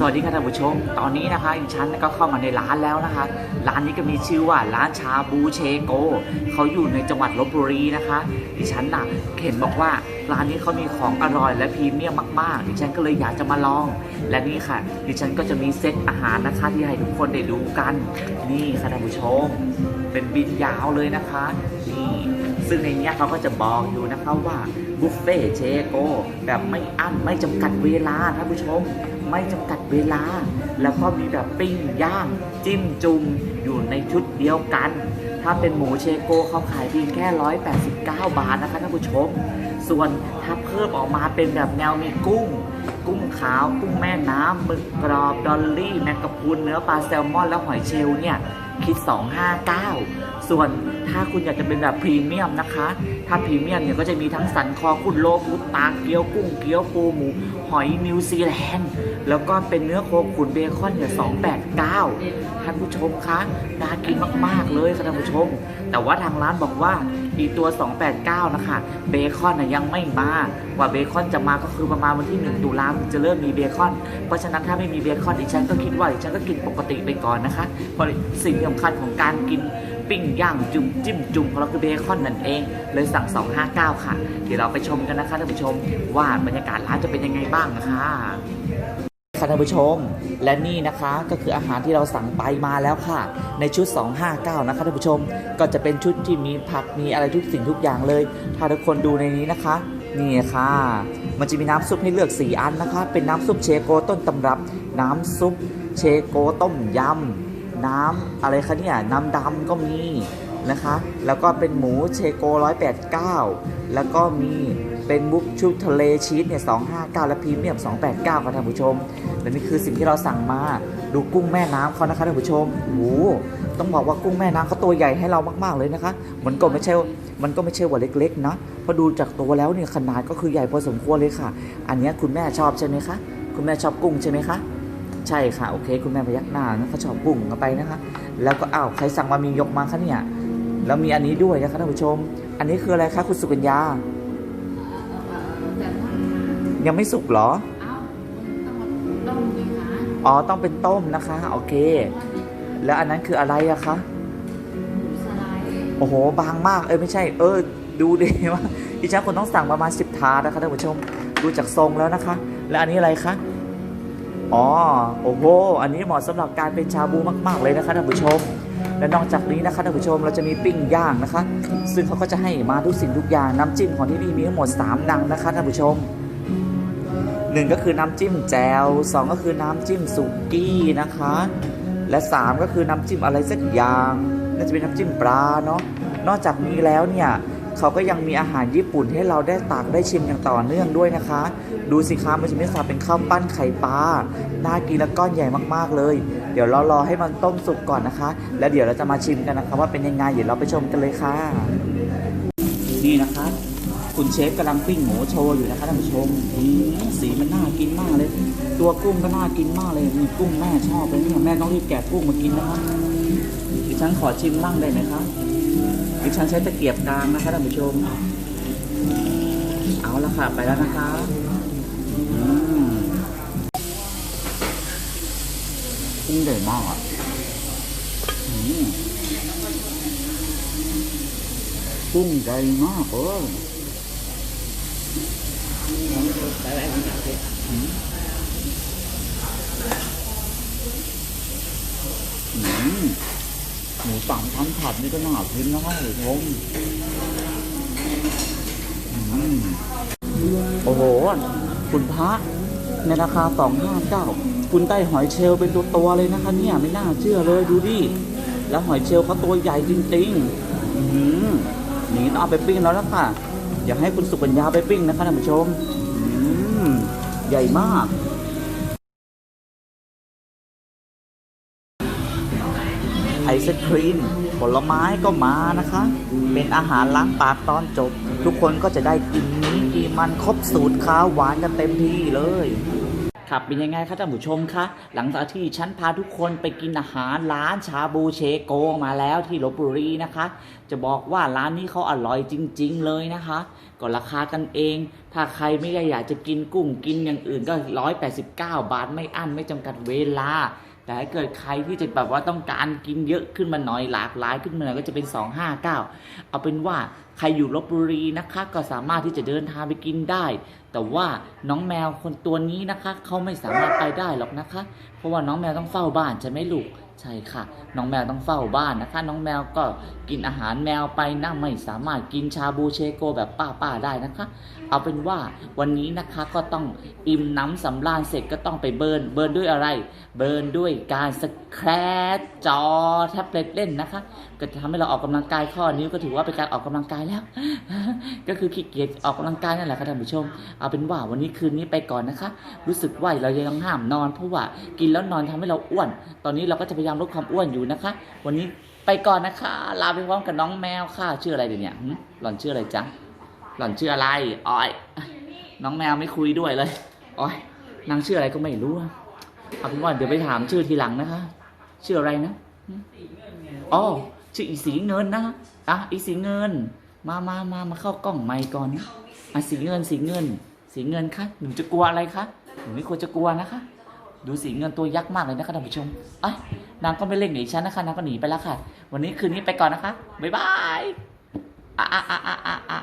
สวัสดีค่ะท่านผู้ชม ตอนนี้นะคะดิฉันก็เข้ามาในร้านแล้วนะคะ ร้านนี้ก็มีชื่อว่าร้านชาบูเชโก เขาอยู่ในจังหวัดลบบุรีนะคะดิฉันน่ะเห็นบอกว่าร้านนี้เขามีของอร่อยและพรีเมียมมากๆดิฉันก็เลยอยากจะมาลอง และนี่ค่ะ ดิฉันก็จะมีเซตอาหารนะคะที่ให้ทุกคนได้ดูกัน นี่ค่ะท่านผู้ชม เป็นบินยาวเลยนะคะ นี่ซึ่งในนี้เขาก็จะบอกอยู่นะคะว่าบุฟเฟ่เชโกแบบไม่อั้นไม่จำกัดเวลาท่านผู้ชม ไม่จำกัดเวลา แล้วก็มีแบบปิ้งย่าง จิ้มจุ่มอยู่ในชุดเดียวกัน ถ้าเป็นหมูเชโกเขาขายเพียงแค่ 189 บาทนะคะท่านผู้ชม ส่วนถ้าเพิ่มออกมาเป็นแบบแนวมีกุ้ง กุ้งขาว กุ้งแม่น้ำหมึกกรอบดอลลี่แมกกะพรุนเนื้อปลาแซลมอนและหอยเชลล์เนี่ยคิด 259 ส่วนถ้าคุณอยากจะเป็นแบบพรีเมียมนะคะ ถ้าพรีเมียมเนี่ยก็จะมีทั้งสันคอคุณโลกุตาเกี๊ยวกุ้งเกี๊ยวปูหมู หอยนิวซีแลนด์ แล้วก็เป็นเนื้อโคขุนเบคอนเนี่ย289 ท่านผู้ชมคะน่ากินมาก ๆ เลยค่ะท่านผู้ชม แต่ว่าทางร้านบอกว่า อีตัว 289 นะคะ เบคอนนะยังไม่มากว่าเบคอนจะมาก็คือประมาณวันที่ 1 ตุลาคมจะเริ่มมีเบคอน เพราะฉะนั้นถ้าไม่มีเบคอนดิฉันก็คิดว่าดิฉันก็กินปกติไปก่อนนะคะเพราะสิ่งสำคัญของการกินปิ้งย่างจุ่มจิ้มจุ่มของเราคือเบคอนนั่นเอง เลยสั่ง 259 ค่ะ เดี๋ยวเราไปชมกันนะคะท่านผู้ชมว่าบรรยากาศร้านจะเป็นยังไงบ้างนะคะ ค่ะท่านผู้ชม และนี่นะคะก็คืออาหารที่เราสั่งไปมาแล้วค่ะ ในชุด 259 นะคะท่านผู้ชม ก็จะเป็นชุดที่มีผักมีอะไรทุกสิ่งทุกอย่างเลย ถ้าทุกคนดูในนี้นะคะนี่ค่ะ มันจะมีน้ำซุปให้เลือก 4 อันนะคะ เป็นน้ำซุปเชโกต้นตำรับ น้ำซุปเชโกต้มยำน้ำอะไรคะเนี่ยน้ำดำก็มีนะคะ แล้วก็เป็นหมูเชโก189 แล้วก็มี เป็นบุกชุบทะเลชีสเนี่ย259และพรีเมียม289ค่ะท่านผู้ชมและนี่คือสิ่งที่เราสั่งมาดูกุ้งแม่น้ำเขานะคะท่านผู้ชมโอ้โหต้องบอกว่ากุ้งแม่น้ำเขาตัวใหญ่ให้เรามาก ๆเลยนะคะ มันก็ไม่ใช่ มันก็ไม่ใช่ว่าเล็กๆนะพราะดูจากตัวแล้วเนี่ยขนาดก็คือใหญ่พอสมควรเลยค่ะ อันนี้คุณแม่ชอบใช่ไหมคะ คุณแม่ชอบกุ้งใช่ไหมคะ ใช่ค่ะ โอเค คุณแม่พยักหน้านะเขาชอบกุ้งกันไปนะคะ แล้วก็อ้าวใครสั่งมามียกมาคะเนี่ย แล้วมีอันนี้ด้วยนะคะท่านผู้ชม อันนี้คืออะไรคะคุณสุกัญญา ยังไม่สุกเหรอเอ้าต้องมาต้มดีคะอ๋อต้องเป็นต้มนะคะ โอเค แล้วอันนั้นคืออะไรอะคะหมูสไลด์โอ้โหบางมากเอ้ยไม่ใช่ เออ ดูดิว่าดิฉันคนต้องสั่งประมาณ10ทาร์ตนะคะท่านผู้ชมดูจากทรงแล้วนะคะ แล้วอันนี้อะไรคะอ๋อโอ้โหอันนี้เหมาะสำหรับการเป็นชาบูมาก ๆเลยนะคะท่านผู้ชม และนอกจากนี้นะคะท่านผู้ชมเราจะมีปิ้งย่างนะคะ ซึ่งเขาก็จะให้มาทุกสิ่งทุกอย่างน้ำจิ้มของที่นี่มีทั้งหมด3ดังนะคะท่านผู้ชม หนึ่งก็คือน้ำจิ้มแจ่วสองก็คือน้ำจิ้มสุกี้นะคะ และสามก็คือน้ำจิ้มอะไรสักอย่างน่าจะเป็นน้ำจิ้มปลาเนาะนอกจากนี้แล้วเนี่ยเขาก็ยังมีอาหารญี่ปุ่นให้เราได้ตักได้ชิมอย่างต่อเนื่องด้วยนะคะ ดูสิคะมันจะมีสับเป็นข้าวปั้นไข่ปลาน่ากินและก้อนใหญ่มากๆเลย เดี๋ยวเรารอให้มันต้มสุกก่อนนะคะ แล้วเดี๋ยวเราจะมาชิมกันนะคะว่าเป็นยังไงเดี๋ยวเราไปชมกันเลยค่ะ นี่นะคะ คุณเชฟกำลังปิ้งหมูโชว์อยู่นะคะท่านผู้ชมสีมันน่ากินมากเลย ตัวกุ้งก็น่ากินมากเลยมีกุ้งแม่ชอบเลยเนี่ยแม่ต้องรีบแกะกุ้งมากินนะคะดิฉันขอชิมบ้างได้ไหมคะดิฉันใช้ตะเกียบกลางนะคะท่านผู้ชม เอาละค่ะไปแล้วนะคะอืมกุ้งใหญ่มากอะอืมกุ้งใหญ่มากเออ หมูสามชั้นผัดนี่ก็น่ากินนะครับคุณผู้ชมอืมโอ้โห คุณพระในราคาสองห้าเก้าคุณได้หอยเชลเป็นตัวตัวเลยนะคะเนี่ยไม่น่าเชื่อเลยดูดิแล้วหอยเชลเขาตัวใหญ่จริงๆอืมนี่ต้องเอาไปปิ้งแล้วล่ะค่ะ อยากให้คุณสุกัญญาไปปิ้งนะคะท่านผู้ชมใหญ่มากไอศครีมผลไม้ก็มานะคะ เป็นอาหารล้างปากตอนจบ ทุกคนก็จะได้กินนี้กินมันครบสูตรข้าวหวานกันเต็มที่เลย ครับเป็นยังไงคะท่านผู้ชมคะหลังจากที่ฉันพาทุกคนไปกินอาหารร้านชาบูเชโกมาแล้วที่ลบบุรีนะคะ จะบอกว่าร้านนี้เขาอร่อยจริง ๆ เลยนะคะ ก็ราคากันเอง ถ้าใครไม่ได้อยากจะกินกุ้งกินอย่างอื่นก็ 189 บาทไม่อั้นไม่จำกัดเวลาแต่ถ้าเกิดใครที่จะแบบว่าต้องการกินเยอะขึ้นมาหน่อยหลากหลายขึ้นมาหน่อยก็จะเป็น 259 เอาเป็นว่าใครอยู่ลบบุรีนะคะ ก็สามารถที่จะเดินทางไปกินได้แต่ว่าน้องแมวคนตัวนี้นะคะเขาไม่สามารถไปได้หรอกนะคะ เพราะว่าน้องแมวต้องเฝ้าบ้านใช่ไหมลูกใช่ค่ะ น้องแมวต้องเฝ้าบ้านนะคะ น้องแมวก็กินอาหารแมวไปนะไม่สามารถกินชาบูเชโกแบบป้าๆได้นะคะ เอาเป็นว่าวันนี้นะคะก็ต้องอิ่มน้ำสำราญเสร็จก็ต้องไปเบิร์นเบิร์นด้วยอะไร เบิร์นด้วยการสแครชจอแท็บเล็ตเล่นนะคะ ก็จะทำให้เราออกกำลังกายข้อนี้วก็ถือว่าเป็นการออกกำลังกายแล้ว ก็คือขี้เกียจออกกำลังกายนั่นแหละค่ะท่านผู้ชมเอาเป็นว่าวันนี้คืนนี้ไปก่อนนะคะ รู้สึกว่าเรายังต้องห้ามนอนเพราะว่ากินแล้วนอนทำให้เราอ้วน ตอนนี้เราก็จะพยายามลดความอ้วนอยู่นะคะ วันนี้ไปก่อนนะคะ ลาไปพร้อมกับน้องแมวค่ะชื่ออะไรเดี๋ยวนี้หึหล่อนชื่ออะไรจ๊ะหล่อนชื่ออะไรอ้อยน้องแมวไม่คุยด้วยเลยอ้อยนางชื่ออะไรก็ไม่รู้เอาเป็นว่าเดี๋ยวไปถามชื่อทีหลังนะคะชื่ออะไรนะอ๋อชื่ออีสีเงินนะอะอีสีเงิน มามามามาเข้ากล้องไมค์ก่อนนะอะสีเงินสีเงิน สีเงินคะหนูจะกลัวอะไรคะหนูไม่ควรจะกลัวนะคะ ดูสีเงินตัวยักษ์มากเลยนะคะท่านผู้ชมอะนางก็ไม่เล่นหนีฉันนะคะนางก็หนีไปแล้วค่ะ วันนี้คืนนี้ไปก่อนนะคะบ๊ายบายอะอะอะอะอะ